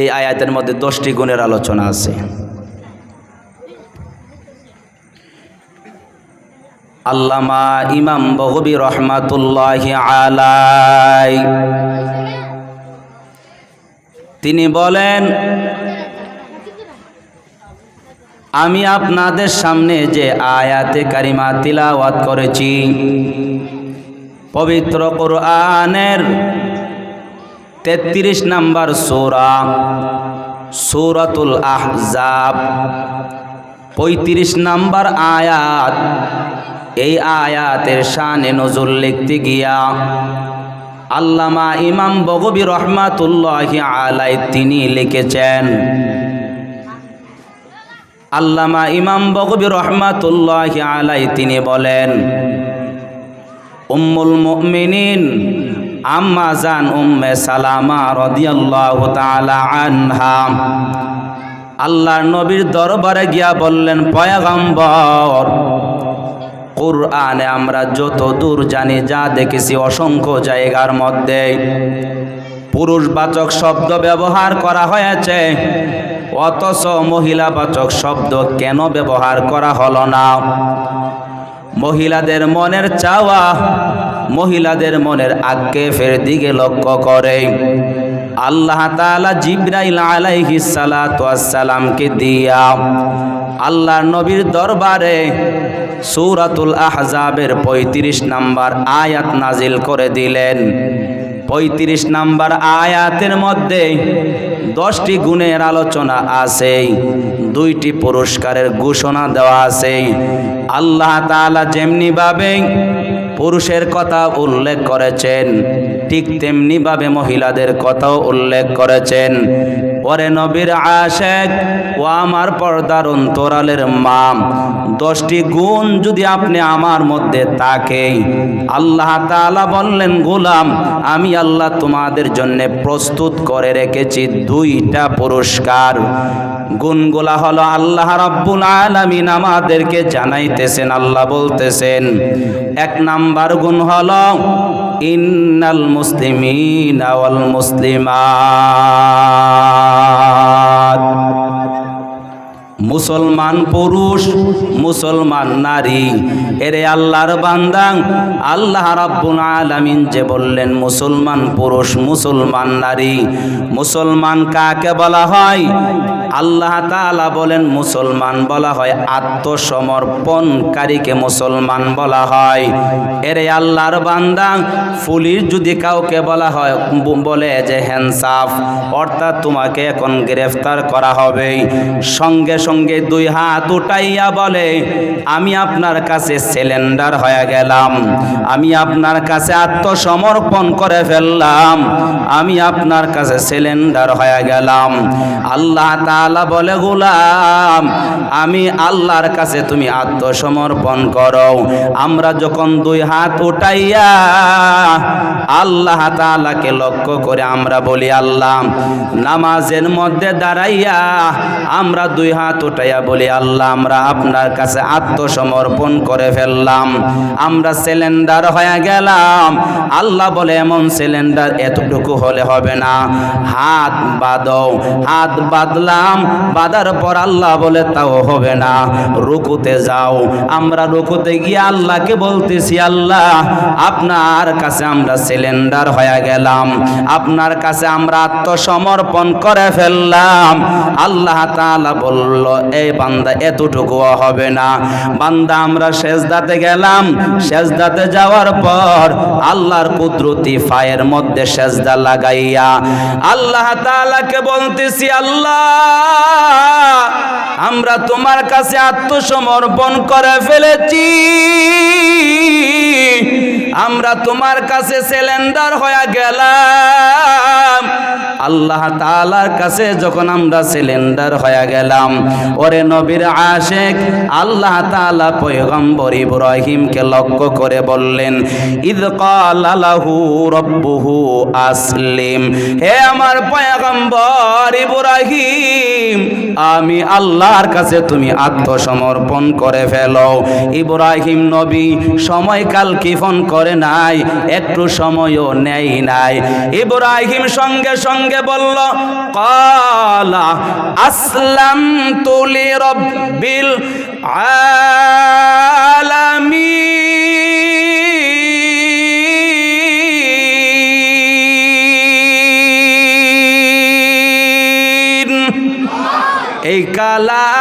এই আয়াতের মধ্যে দশটি গুণের আলোচনা আছে। আল্লামা ইমাম বহবি রহমাতুল্লাহ আলাই তিনি বলেন, আমি আপনাদের সামনে যে আয়াতে কারিমা তিলাওয়াত করেছি, পবিত্র কোরআনের তেত্রিশ নাম্বার সোরা, সূরাতুল আহজাব। পঁয়ত্রিশ নাম্বার আয়াত, এই আয়াতের শানে নজর লিখতে গিয়া আল্লামা ইমাম বগবি রহমাতুল্লাহ আলাই তিনি লিখেছেন, আল্লামা ইমাম বগবি রহমাতুল্লাহ আলাই তিনি বলেন, উম্মুল মুমিনিন আম্মা জান উম্মে সালামা রাদিয়াল্লাহু তাআলা আনহা। আল্লাহর নবীর দরবারে গিয়া বললেন, পয়গম্বর, কোরআনে আমরা যত দূর জানি, যা দেখেছি অসংখ্য জায়গার মধ্যে পুরুষবাচক শব্দ ব্যবহার করা হয়েছে। অথচ মহিলাবাচক শব্দ কেন ব্যবহার করা হলো না? মহিলাদের মনের চাওয়া মহিলাদের মনের আজ্ঞে দিকে লক্ষ্য করে। আল্লাহ তাআলা জিব্রাইল আলাইহিস সালাতু সালামকে দিয়া আল্লাহ নবীর দরবারে সূরাতুল আহজাবের ৩৫ নাম্বার আয়াত নাজিল করে দিলেন। পঁয়ত্রিশ নাম্বার আয়াতের মধ্যে দশটি গুণের আলোচনা আছে, দুইটি পুরস্কারের ঘোষণা দেওয়া আছে। আল্লাহ তাআলা যেমনিভাবে পুরুষের কথা উল্লেখ করেছেন। ঠিক তেমনিভাবে মহিলাদের কথাও উল্লেখ করেছেন। পরে নবীর আশেক ও আমার পর্দার অন্তরালের মাম। দশটি গুণ যদি আপনি আমার মধ্যে থাকে আল্লাহ তাআলা বললেন, গোলাম, আমি আল্লাহ তোমাদের জন্য প্রস্তুত করে রেখেছি দুইটা পুরস্কার। গুণগুলা হলো, আল্লাহ রাব্বুল আলামিন আমাদেরকে জানাইতেছেন, আল্লাহ বলতেছেন, এক নাম্বার গুণ হলো, ইন্নাল মুসলিমিন ওয়াল মুসলিমাত মুসলমান পুরুষ, মুসলমান নারী। এরে আল্লাহর বান্দাং, আল্লাহ রাব্বুল আলামিন যে বললেন, মুসলমান পুরুষ, মুসলমান নারী। মুসলমান কাকে বলা হয়? আল্লাহ তাআলা বলেন, মুসলমান বলা হয় আত্মসমর্পণকারীকে মুসলমান বলা হয়। এরে আল্লাহর বান্দা পুলিশ যদি কাউকে বলা হয় বলে যে হ্যান্সাফ অর্থাৎ তোমাকে এখন গ্রেফতার করা হবে। সঙ্গে সঙ্গে দুই হাত উঠাইয়া বলে, আমি আপনার কাছে সিলিন্ডার হয়ে গেলাম। আমি আপনার কাছে আত্মসমর্পণ করে ফেললাম। আমি আপনার কাছে সিলিন্ডার হয়ে গেলাম। আল্লাহ তাআলা বলে, গোলাম, আমি আল্লাহর কাছে তুমি আত্মসমর্পণ করো। আমরা যখন দুই হাত উঠাইয়া আল্লাহ তাআলাকে লক্ষ্য করে আমরা বলি, আল্লাহ, নামাজের মধ্যে দাঁড়াইয়া আমরা দুই হাত উঠাইয়া বলি, আল্লাহ, আমরা আপনার কাছে আত্মসমর্পণ করে ফেললাম। আমরা সিলিন্ডার হয়ে গেলাম। আল্লাহ বলে, এমন সিলিন্ডার এতটুকু হলে হবে না। হাত বাঁধো হাত বাঁধলাম, বাঁধার পর আল্লাহ বলে, তাও হবে না। রুকুতে যাও। আমরা রুকুতে গিয়ে আল্লাহকে বলতেছি, আল্লাহ, আপনার কাছে আমরা সিলিন্ডার হয়ে গেলাম। আপনার কাছে আমরা আত্মসমর্পণ করে ফেললাম। আল্লাহ তাআলা বলল এই বান্দা এতটুকু হবে না। বান্দা, আমরা সেজদাতে গেলাম। সেজদাতে যাওয়ার পর আল্লাহর কুদরতি ফায়ের মধ্যে সেজদা লাগাইয়া আল্লাহ তাআলাকে বলতেছি, আল্লাহ, আমরা তোমার কাছে আত্মসমর্পণ করে ফেলেছি। আমরা তোমার কাছে সিলিন্ডার হয়ে গেলাম। আল্লাহ তাআলার কাছে যখন আমরা সিলিন্ডার হয়ে গেলাম, ওরে নবীর আশেক, আল্লাহ তাআলা পয়গম্বর ইব্রাহিমকে লক্ষ্য করে বললেন, ইদ ক্বালা লাহু রব্বুহু আসলিম। হে আমার পয়গম্বর ইব্রাহিম, আমি আল্লাহর কাছে তুমি আত্মসমর্পণ করে ফেলো। ইব্রাহিম নবী, সময়কাল কিফন করে নাই, একটু সময়ও নেই নাই। ইব্রাহিম সঙ্গে সঙ্গে বলল কলা আসলাম তুলি রব্বিল আলামি এই জিন্দা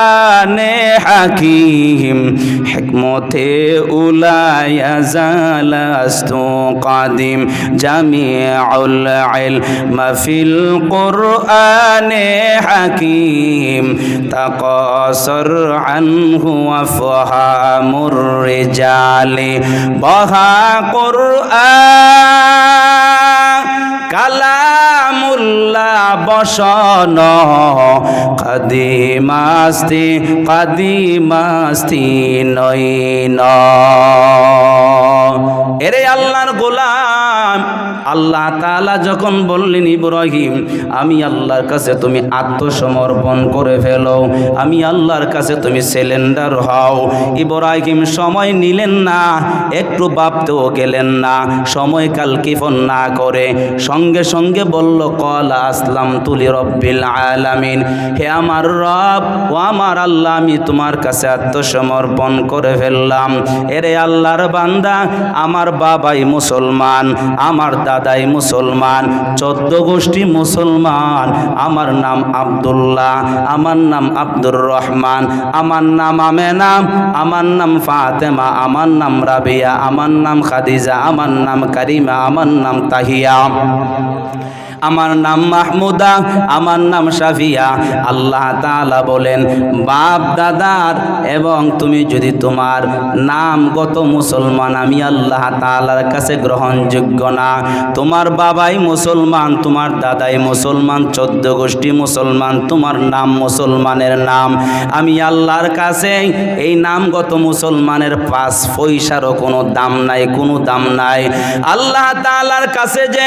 কোরআনে হাকিম হিকমতে উলায়া জালাস্তু কাদিম জামিউল ইলম ফিল কোরআনে হাকিম তাকাসর আনহু আফহামুর রিজালি বহা কোরআন বসন। কদিমাস্তি কদিমাস্তি নইন এরে আল্লাহর গোলাম। আল্লাহ তাআলা যখন বললেন, ইব্রাহিম, আমি আল্লাহর কাছে তুমি আত্মসমর্পণ করে ফেলো। আমি আল্লাহর কাছে তুমি সিলিন্ডার হও। ইব্রাহিম, সময় নিলেন না, একটু ভাবতেও গেলেন না সময়কাল কিফন না করে। সঙ্গে সঙ্গে বলল, কলা আসলাম তুলি রব্বিল আলামিন। হে আমার রব, ও আমার আল্লাহ, আমি তোমার কাছে আত্মসমর্পণ করে ফেললাম। এরে আল্লাহর বান্দা, আমার বাবাই মুসলমান, আমার দাদাই মুসলমান, চোদ্দ গোষ্ঠী মুসলমান। আমার নাম আবদুল্লাহ, আমার নাম আব্দুর রহমান, আমার নাম আমেনা, আমার নাম ফাতেমা, আমার নাম রাবিয়া, আমার নাম খাদিজা, আমার নাম করিমা, আমার নাম তাহিয়া। আমার নাম মাহমুদা, আমার নাম সাফিয়া আল্লাহ তাআলা বলেন, বাপ দাদার এবং তুমি যদি তোমার নামগত মুসলমান, আমি আল্লাহ তাআলার কাছে গ্রহণযোগ্য না। তোমার বাবাই মুসলমান, তোমার দাদাই মুসলমান, চোদ্দ গোষ্ঠী মুসলমান, তোমার নাম মুসলমানের নাম। আমি আল্লাহর কাছে এই নামগত মুসলমানের পাঁচ পয়সারও কোনো দাম নাই, কোনো দাম নাই। আল্লাহ তাআলার কাছে যে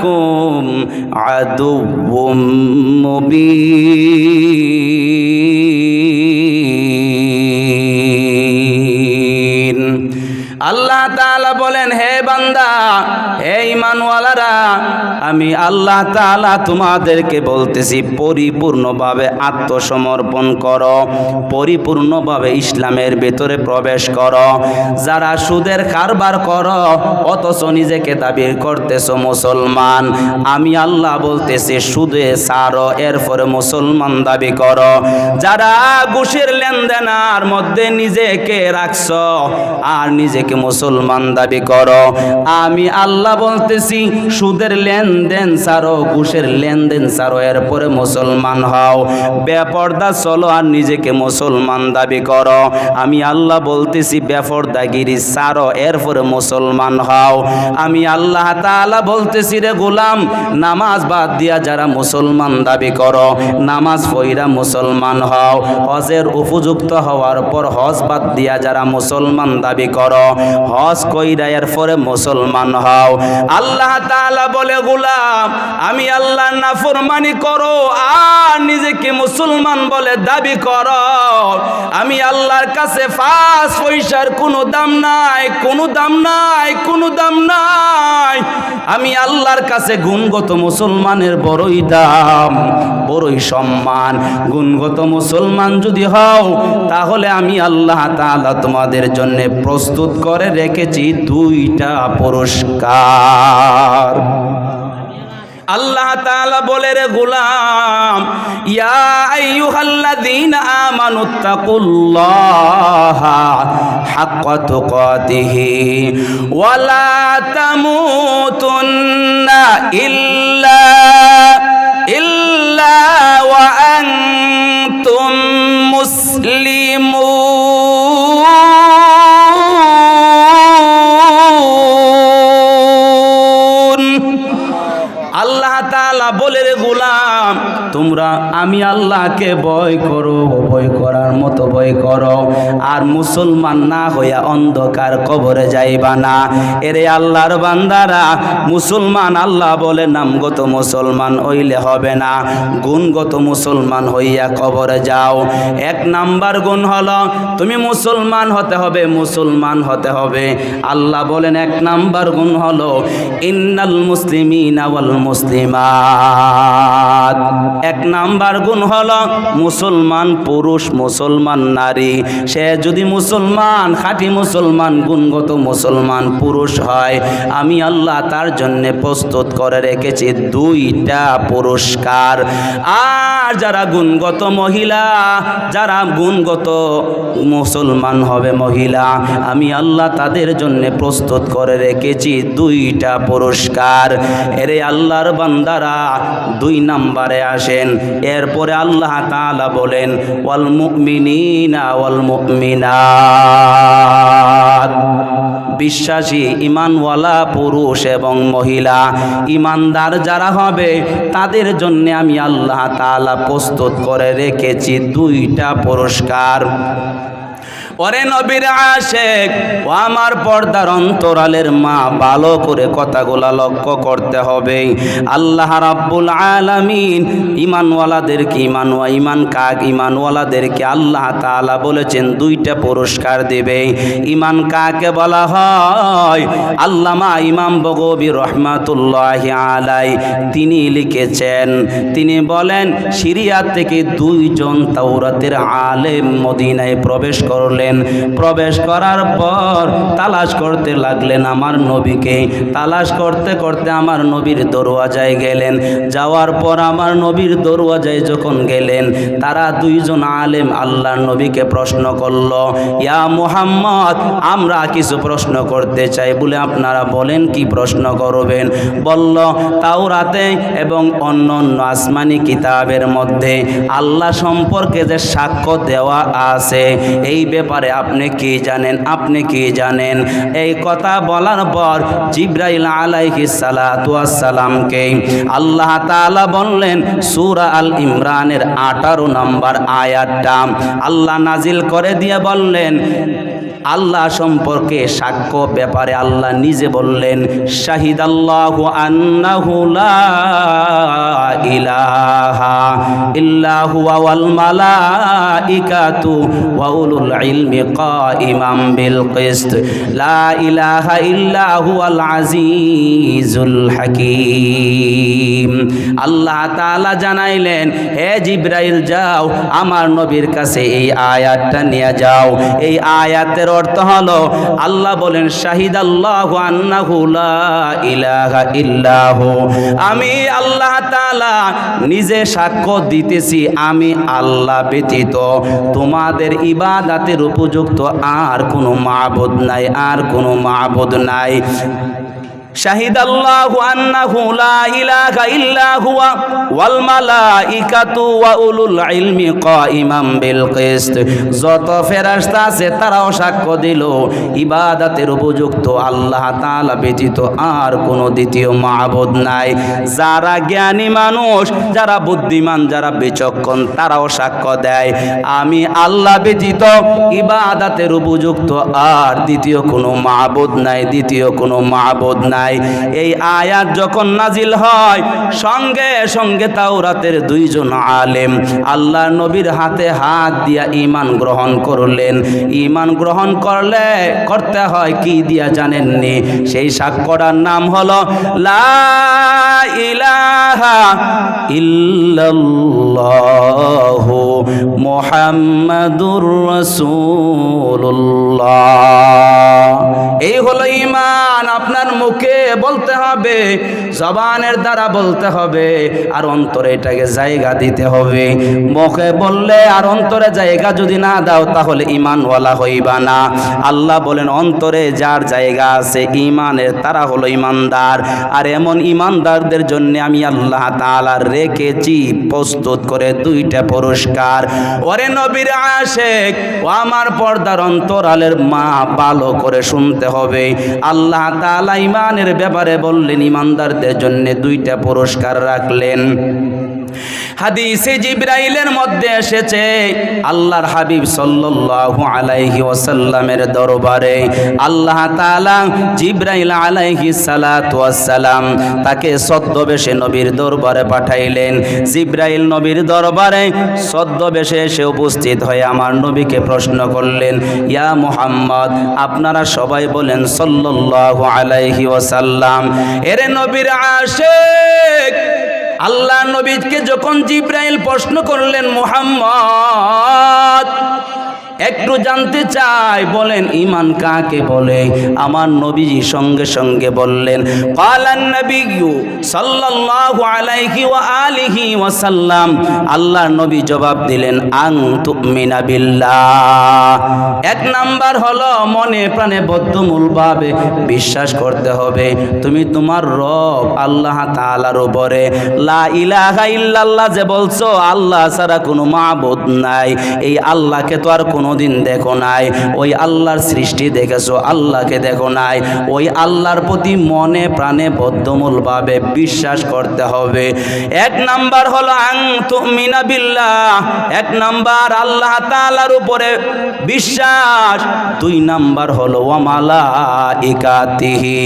লাকুম আদুবুম মুবিন আল্লাহ তাআলা বলেন হে বান্দা হে ইমানওয়ালা আমি আল্লাহ তাআলা তোমাদেরকে বলতেছি, পরিপূর্ণভাবে আত্মসমর্পণ করো, পরিপূর্ণভাবে ইসলামের ভেতরে প্রবেশ করো। যারা সুদের কারবার করো, অথচ নিজেকে দাবি করতেছ মুসলমান। আমি আল্লাহ বলতেছি, সুদে সারো, এরপরে মুসলমান দাবি করো। যারা ঘুষের লেনদেনার মধ্যে নিজেকে রাখছো, আর নিজেকে মুসলমান দাবি করো। আমি আল্লাহ বলতেছি, সুদের লেনদেন সারো ঘুষের লেনদেন সারো এরপরে মুসলমান হও। বেপর্দা চলো আর নিজেকে মুসলমান দাবি করো। আমি আল্লাহ বলতেছি, বেপর্দাগিরি সারো এরপরে মুসলমান হও। আমি আল্লাহ তাআলা বলতেছি রে গোলাম, নামাজ বাদ দিয়া যারা মুসলমান দাবি করো, নামাজ পইরা মুসলমান হও। হজের উপযুক্ত হওয়ার পর হজ বাদ দিয়া যারা মুসলমান দাবি করো, হজ কইরা এর পরে মুসলমান হও। আল্লাহ তাআলা বলে, গোলাম আমি আল্লাহ নাফরমানি করো, আর নিজেকে মুসলমান বলে দাবি করো। আমি আল্লাহর কাছে ফাঁস পয়সার কোনো দাম নাই, কোনো দাম নাই, কোনো দাম নাই। আমি আল্লাহর কাছে গুণগত মুসলমানের বড়ই দাম, বড়ই সম্মান। গুণগত মুসলমান যদি হও, তাহলে আমি আল্লাহ তাআলা তোমাদের জন্য প্রস্তুত করে রেখেছি দুইটা পুরস্কার। আল্লাহ তাআলা বলে রে গোলাম, ইয়া আইয়ুহাল্লাযীনা আমানুত্তাকুল্লাহা হাক্কা তুকাতিহি ওয়া লা তামুতুন্না ইল্লা ইল্লা ওয়া আনতুম বলে রে গোলাম তোমরা আমি আল্লাহকে ভয় করো ভয় করার মতো ভয় করো। আর মুসলমান না হইয়া অন্ধকার কবরে যাইবা না। এরে আল্লাহর বান্দারা, মুসলমান আল্লাহ বলে নামগত মুসলমান হইলে হবে না। গুণগত মুসলমান হইয়া কবরে যাও। এক নাম্বার গুণ হলো, তুমি মুসলমান হতে হবে, মুসলমান হতে হবে। আল্লাহ বলেন এক নাম্বার গুণ হলো, ইন্নাল মুসলিমিনা ওয়াল মুসলিমাত। এক নাম্বার গুণ হলো, মুসলমান পুরুষ মুসলমান নারী, সে যদি মুসলমান, খাঁটি মুসলমান, গুণগত মুসলমান পুরুষ হয়, আমি আল্লাহ তার জন্য প্রস্তুত করে রেখেছি দুইটা পুরস্কার। আর যারা গুণগত মহিলা, যারা গুণগত মুসলমান হবে মহিলা, আমি আল্লাহ তাদের জন্য প্রস্তুত করে রেখেছি দুইটা পুরস্কার। এরে আল্লাহর বান্দারা দুই নাম্বারে আসেন, এরপরে আল্লাহ তালা বলেন, ওয়াল বিশ্বাসী ইমানওয়ালা পুরুষ এবং মহিলা ইমানদার যারা হবে, তাদের জন্য আমি আল্লাহ তালা প্রস্তুত করে রেখেছি দুইটা পুরস্কার। ওরে নবীর আশেক, ও আমার পর্দার অন্তরালের মা, ভালো করে কথাগুলা লক্ষ্য করতে হবে। আল্লাহ রাব্বুল আলামিন ইমানওয়ালাদেরকে ইমান ইমান কাক ইমানওয়ালাদেরকে আল্লাহ তাআলা বলেছেন দুইটা পুরস্কার দেবে। ইমান কাকে বলা হয়? আল্লামা ইমাম বগবি রহমাতুল্লাহ আলাই তিনি লিখেছেন, তিনি বলেন, সিরিয়া থেকে দুইজন তাওরাতের আলেম মদিনায় প্রবেশ করলেন। প্রবেশ করার পর তালাশ করতে লাগলেন আমার নবীকে। তালাশ করতে করতে আমার নবীর দরওয়াজায় গেলেন। যাওয়ার পর আমার নবীর দরওয়াজায় যখন গেলেন, তারা দুইজন আলেম আল্লাহর নবীকে প্রশ্ন করল, ইয়া মুহাম্মদ, আমরা কিছু প্রশ্ন করতে চাই। বলে আপনারা বলেন, কি প্রশ্ন করবেন? বলল তাও রাতে এবং অন্য অন্য আসমানি কিতাবের মধ্যে আল্লাহ সম্পর্কে যে সাক্ষ্য দেওয়া আছে, এই ব্যাপারে আপনি কি জানেন? আপনি কি জানেন? এই কথা বলার পর জিব্রাইল আলাইহি সালামকে আল্লাহ তাআলা বললেন, সূরা আল ইমরানের আঠারো নম্বর আয়াতটা আল্লাহ নাজিল করে দিয়ে বললেন, আল্লাহ সম্পর্কে সাক্ষ্য ব্যাপারে আল্লাহ নিজে বললেন শাহিদ আল্লাহ ইলাহা ইল্লাহু ওয়াল মালাইকাতু ওয়া উলুল কাইমাম বিল কিসত। লা ইলাহা ইল্লা হুয়াল আজিজুল হাকীম। আল্লাহ তাআলা জানাইলেন, হে জিব্রাইল, যাও, আমার নবীর কাছে এই আয়াতটা নিয়ে যাও। এই আয়াতের অর্থ হলো, আল্লাহ বলেন শাহিদ আল্লাহ আন্নাহু লা ইলাহা ইল্লাহু। আমি আল্লাহ তাআলা নিজে সাক্ষ্য দিতেছি, আমি আল্লাহ ব্যতীত তোমাদের ইবাদাতের উপযুক্ত আর কোনো মাবুদ নাই আর কোনো মাবুদ নাই। লা ইলাহা ইল্লা হুয়া ওয়াল মালাইকাতু ওয়া উলুল ইলমি কাইমাম বিল কিসত। যত ফেরেশতা আছে তারাও সাক্ষ্য দিল, ইবাদতের উপযুক্ত আল্লাহ তাআলা ব্যতীত আর কোনো দ্বিতীয় মাবুদ নাই। যারা জ্ঞানী মানুষ, যারা বুদ্ধিমান, যারা বিচক্ষণ, তারাও সাক্ষ্য দেয়। আমি আল্লাহ ব্যতীত ইবাদতের উপযুক্ত আর দ্বিতীয় কোনো মাবুদ নাই, দ্বিতীয় কোনো মাবুদ নাই। নাই এই আয়াত যখন নাজিল হয়, সঙ্গে সঙ্গে তাওরাতের দুইজন আলেম আল্লাহ নবীর হাতে হাত দিয়া ইমান গ্রহণ করলেন। ইমান গ্রহণ করলে করতে হয় কি দিয়া জানেননি? সেই সাক্ষ্যটার নাম হলো, লা ইলাহা মুহাম্মাদুর রাসূলুল্লাহ। এই হলো ইমান আপনার মুখে বলতে হবে, জবানের দ্বারা বলতে হবে, আর অন্তরে এটাকে জায়গা দিতে হবে। মুখে বললে আর অন্তরে জায়গা যদি না দাও, তাহলে ইমানওয়ালা হইবা না। আল্লাহ বলেন, অন্তরে যার জায়গা আছে, ইমানের তারা হলো ইমানদার। আর এমন ইমানদারদের জন্য আমি আল্লাহ তাআলা রেখেছি, প্রস্তুত করে দুইটা পুরস্কার। ওরে নবীর আশেক, ও আমার পর্দার অন্তরালের মা, ভালো করে শুনতে হবে। আল্লাহ তাআলা ব্যাপারে বললেন ইমানদারদের জন্য দুইটা পুরস্কার রাখলেন। হাদিসে জিব্রাইলের মধ্যে এসেছে, আল্লাহর হাবিব সাল্লাল্লাহু আলাইহি ওয়াসাল্লামের দরবারে আল্লাহ তাআলা জিব্রাইল আলাইহি সালাতু ওয়াসসালাম তাকে ছদ্মবেশে নবীর দরবারে পাঠাইলেন। জিব্রাইল নবীর দরবারে ছদ্মবেশে এসে উপস্থিত হয়ে আমার নবীকে প্রশ্ন করলেন, ইয়া মুহাম্মদ, আপনারা সবাই বলেন সাল্লাল্লাহু আলাইহি ওয়াসাল্লাম। এরে নবীর আশেক আল্লাহ নবীকে যখন জিব্রাইল প্রশ্ন করলেন মুহাম্মদ একটু জানতে চাই, বলেন ইমান কাকে বলে? আমার নবীজি সঙ্গে সঙ্গে বললেন, কালান নবিয়্যু সাল্লাল্লাহু আলাইহি ওয়া আলিহি ওয়া সাল্লাম আল্লাহর নবী জবাব দিলেন আং তুমিনা বিল্লাহ। এক নাম্বার হলো, মনে প্রাণে বদ্ধমূলভাবে বিশ্বাস করতে হবে। তুমি তোমার রব আল্লাহ তাআলার উপরে। লা ইলাহা ইল্লাল্লাহ যে বলছো, আল্লাহ ছাড়া কোনো মাবুদ নাই। এই আল্লাহকে তো আর কোনোদিন দেখো নাই। ওই আল্লাহর সৃষ্টি দেখেছ, আল্লাহকে দেখো নাই। ওই আল্লাহর প্রতি মনে প্রাণে বদ্ধমূলভাবে বিশ্বাস করতে হবে। এক নাম্বার হলো আং তুমিনা বিল্লাহ। এক নাম্বার আল্লাহ তাআলার উপরে বিশ্বাস। দুই নাম্বার হলো ওয়ামালা ইকাতিহি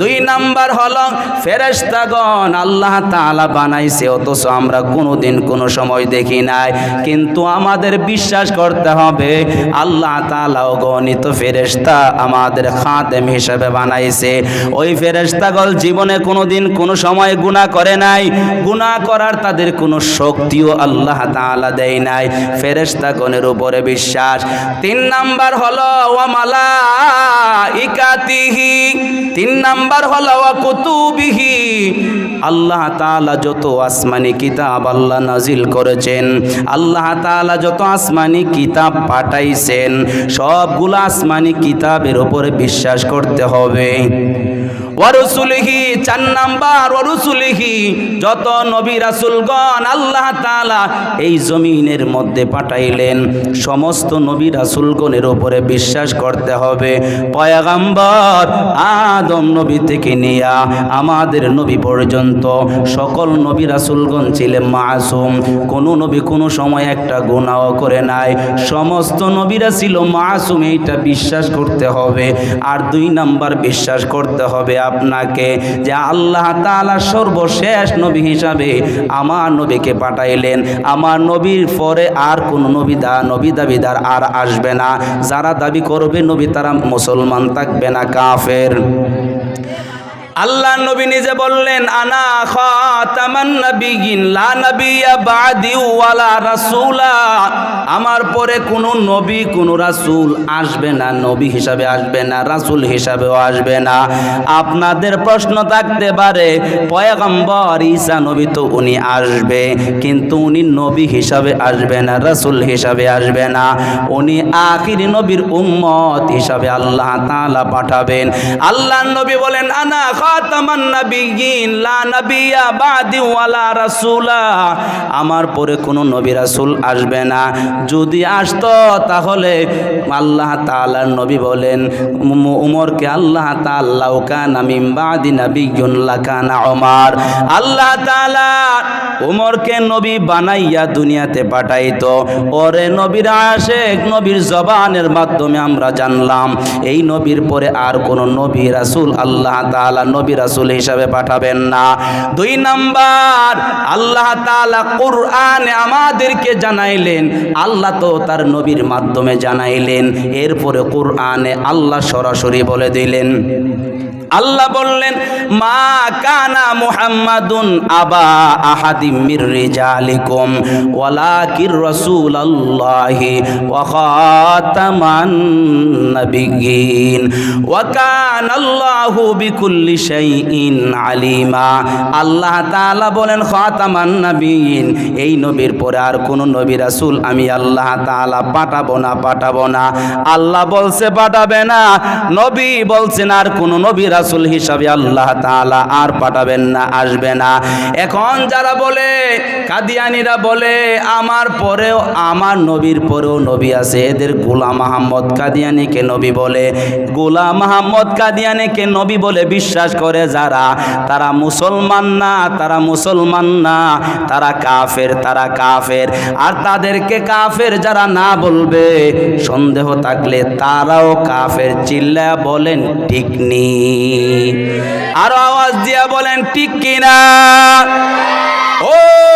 দুই নাম্বার হলো ফেরেশতাগণ আল্লাহ তাআলা বানাইছে, অথচ আমরা কোনোদিন কোনো সময় দেখি নাই। কিন্তু আমাদের বিশ্বাস করতে হবে আল্লাহ তাআলা গণিত ফেরেশতা আমাদের খাদেম হিসেবে বানাইছে। ওই ফেরেশতাগণ জীবনে কোনোদিন কোনো সময় গুনাহ করে নাই। গুনাহ করার তাদের কোনো শক্তিও আল্লাহ তাআলা দেয় নাই। ফেরেশতাগণের উপরে বিশ্বাস। তিন নাম্বার হলো, ওয়া মালাইকাতিহি। তিন নাম্বার হলো কুতুবিহি। আল্লাহ তাআলা যত আসমানি কিতাব আল্লাহ নাজিল করেছেন, আল্লাহ তাআলা যত আসমানি কিতাব পাঠাইছেন, সবগুলো আসমানি কিতাবের উপরে বিশ্বাস করতে হবে। ওয়ারসুলিহি চার নাম্বার ওয়ারসুলিহি যত নবী রাসূলগণ আল্লাহ তাআলা এই জমিনের মধ্যে পাঠাইলেন, সমস্ত নবী রাসূলগণের উপরে বিশ্বাস করতে হবে। পয়গাম্বর আদম নবী থেকে নিয়া, আমাদের নবী পর্যন্ত সকল নবী রাসূলগণ ছিলেন মাসুম। কোনো নবী কোনো সময় একটা গুনাহ করে নাই। সমস্ত নবীরা ছিল মাসুম, এইটা বিশ্বাস করতে হবে। আর দুই নাম্বার বিশ্বাস করতে হবে আপনাকে যে আল্লাহ তাআলা সর্বশেষ নবী হিসাবে আমার নবীকে পাঠাইলেন। আমার নবীর পরে আর কোন নবী দা, নবী দাবিদার আর আসবে না। যারা দাবি করবে নবী তারা মুসলমান থাকবে না, কাফের। আল্লাহ নবী নিজে বললেন, আনা খাতামান নবিয়িন লা নবিয়্যা বাদি ওয়ালা রাসূলা। আমার পরে কোনো নবী, কোনো রাসূল আসবে না, নবী হিসাবে আসবে না, রাসূল হিসাবেও আসবে না। আপনাদের প্রশ্ন থাকতে পারে, পয়গম্বর ঈসা নবী তো উনি আসবে। কিন্তু উনি নবী হিসাবে আসবে না, রাসূল হিসাবে আসবে না। উনি আখির নবীর উম্মত হিসাবে আল্লাহ তাআলা পাঠাবেন। আল্লাহ নবী বলেন, আনা খাতামান লা বাদি ওয়ালা রাসূলা। আমার পরে কোনো নবী রাসূল আসবে না। যদি আসতো, তাহলে আল্লাহ তাআলার নবী বলেন, উম- উমরকে আল্লাহ তাআলা কানা মিন বাদি নাবিয়্যুন লাকানা আল্লাহ তাআলা উমরকে নবী বানাইয়া দুনিয়াতে পাঠাইতো। ওরে নবীর আশেক, নবীর জবানের মাধ্যমে আমরা জানলাম, এই নবীর পরে আর কোন নবী রাসূল আল্লাহ তাআলা নবী রাসুল হিসাবে পাঠাবেন না। দুই নাম্বার, আল্লাহ তাআলা কোরআনে আমাদেরকে জানাইলেন, আল্লাহ তো তার নবীর মাধ্যমে জানাইলেন। এরপরে কোরআনে আল্লাহ সরাসরি বলে দিলেন। আল্লাহ বললেন, মা কানা মুহাম্মাদুন আবা আহাদিম মির রিজালিকুম, ওয়ালাকির রাসূলুল্লাহি ওয়া খাতামান নাবিয়্যিন, ওয়া কানা আল্লাহু বিকুল্লি শাইইন আলিমা। আল্লাহ তাআলা বলেন, খাতামান নাবিয়্যিন, এই নবীর পরে আর কোন নবী রাসূল আমি আল্লাহ তাআলা পাঠাবো না পাঠাবো না। আল্লাহ বলছে, পাঠাবে না। নবী বলছেন, আর কোন নবী হিসাবে আল্লাহ তাআলা আর পাঠাবেন না, আসবে না। এখন যারা বলে, কাদিয়ানিরা বলে, আমার পরেও, আমার নবীর পরেও নবী আছে, এদের গোলাম আহম্মদ কাদিয়ানিকে নবী বলে। গোলাম আহম্মদ কাদিয়ানিকে নবী বলে বিশ্বাস করে যারা, তারা মুসলমান না, তারা মুসলমান না, তারা কাফের তারা কাফের। আর তাদেরকে কাফের যারা না বলবে, সন্দেহ থাকলে তারাও কাফের। চিল্লা বলেন, ঠিক নি আরও আওয়াজ দিয়া বলেন ঠিক কিনা? ও